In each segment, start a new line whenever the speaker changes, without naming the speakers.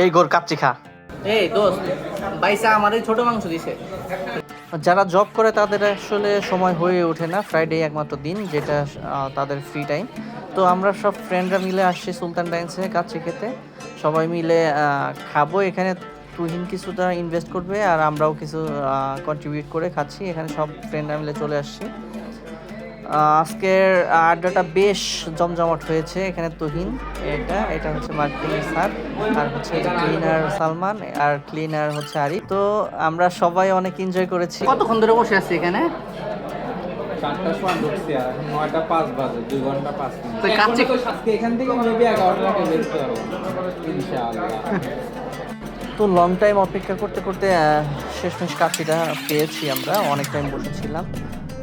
এই গোর কাচ্চি খা।
এই দোস্ত বাইসা আমাদের ছোট মাংস দিছে।
যারা জব করে তাদের আসলে সময় হয়ে ওঠে না ফ্রাইডে একমাত্র দিন যেটা তাদের ফ্রি টাইম তো আমরা সব ফ্রেন্ডরা মিলে আসছি সুলতান ডাইন্সে কাচ্চি খেতে। সবাই মিলে খাব। এখানে তুহিন কিছুটা ইনভেস্ট করবে আর আমরাও কিছু কন্ট্রিবিউট করে খাচ্ছি। এখানে সব ফ্রেন্ডরা মিলে চলে আসছি। আজকের আড্ডাটা বেশ জমজমাট হয়েছে এখানে তুহিন এটা এটা হচ্ছে মার্কেটিং স্যার আর হচ্ছে ক্লিনার সালমান আর ক্লিনার হচ্ছে আরিফ। তো আমরা সবাই অনেক এনজয় করেছি।
কতক্ষণ ধরে বসে আছি এখানে?
চারটার সময় ঢুকছি আর নয়টা পাঁচ বাজে দুই ঘণ্টা পাঁচ মিনিট।
তো
এখান থেকে মেবি এগারোটাকে বেরোতে পারব ইনশাআল্লাহ।
তো লং টাইম অপেক্ষা করতে করতে আহ, শেষমেশ কাশিটা পেয়েছি আমরা অনেক টাইম বসেছিলাম।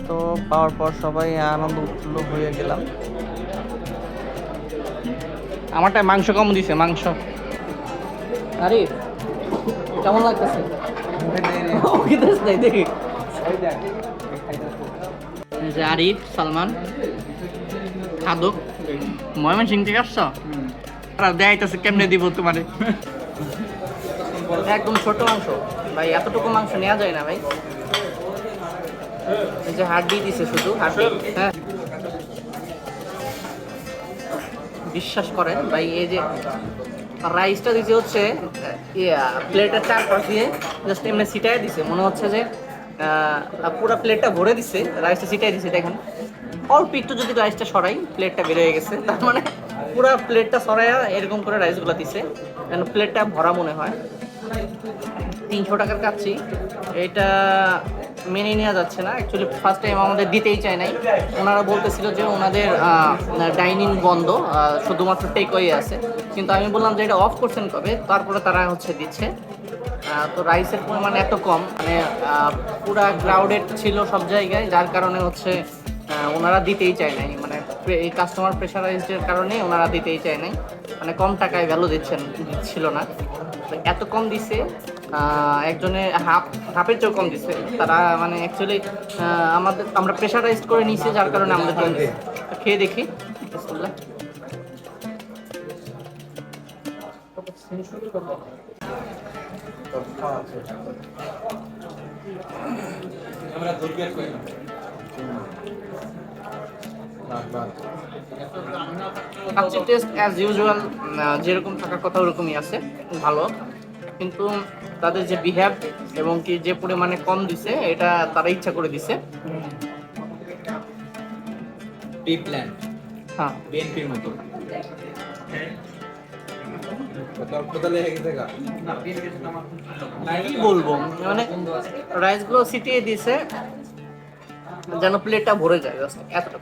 তো পাওয়ার পর সবাই আনন্দ উৎফুল্ল হয়ে গেলাম।
আমারটা মাংস কম দিছে মাংস। আরে কেমন লাগতেছে? দেখি। যে আরিফ সালমান খাদক ময়মন সিং থেকে আসছ? আর দেখাইতেছে কেমনে দিব তোমারে? একদম ছোট মাংস ভাই এতটুকু মাংস নেওয়া যায় না ভাই। এই যে হাড্ডি দিছে শুধু হ্যাঁ। বিশ্বাস করেন, ভাই, এই যে রাইসটা দিছে হচ্ছে প্লেটের চারপাশ দিয়ে জাস্ট এমনি সিটাই দিছে। মনে হচ্ছে যে পুরো প্লেটটা ভরে দিছে, রাইসটা সিটাই দিছে, দেখেন। অল্প একটু যদি রাইসটা সরাই, প্লেটটা বের হয়ে গেছে। তার মানে পুরো প্লেটটা সরাইয়া এরকম করে রাইসগুলো দিছে। যেন প্লেটটা ভরা মনে হয়। তিনশো টাকার কাচ্ছি এটা মেনে নেওয়া যাচ্ছে না। অ্যাকচুয়ালি ফার্স্ট টাইম আমাদের দিতেই চায় নাই। ওনারা বলতেছিল যে ওনাদের ডাইনিং বন্ধ শুধুমাত্র টেক ওয়ে আছে। কিন্তু আমি বললাম যে এটা অফ করছেন কবে? তারপরে তারা হচ্ছে দিচ্ছে। তো রাইসের পরিমাণ এত কম। মানে পুরা ক্রাউডেড ছিল সব জায়গায়। যার কারণে হচ্ছে ওনারা দিতেই চায় নাই। মানে এই কাস্টমার প্রেশারাইজডের কারণে ওনারা দিতেই চায় নাই। মানে কম টাকায় ভ্যালু দিচ্ছেন, দিচ্ছিল না। এত কম দিছে আহ, একজনে হাফ হাফের চেয়েও কম দিচ্ছে তারা মানে অ্যাকচুয়ালি আমাদের আমরা প্রেশারাইজ করে নিয়েছি যার কারণে আমাদের কম খেয়ে দেখি। টেস্ট অ্যাজ ইউজুয়াল যেরকম থাকার কথা ওরকমই আছে। ভালো। কিন্তু তাদের যে বিহেভ এবং কি যে পরিমাণে কম দিছে এটা তারা ইচ্ছা করে দিছে।
B plan.
হ্যাঁ।
বিএনপির মতো।
কি বলব? মানে রাইসগুলো ছিটিয়ে দিছে যেন প্লেটটা ভরে যায় এতটা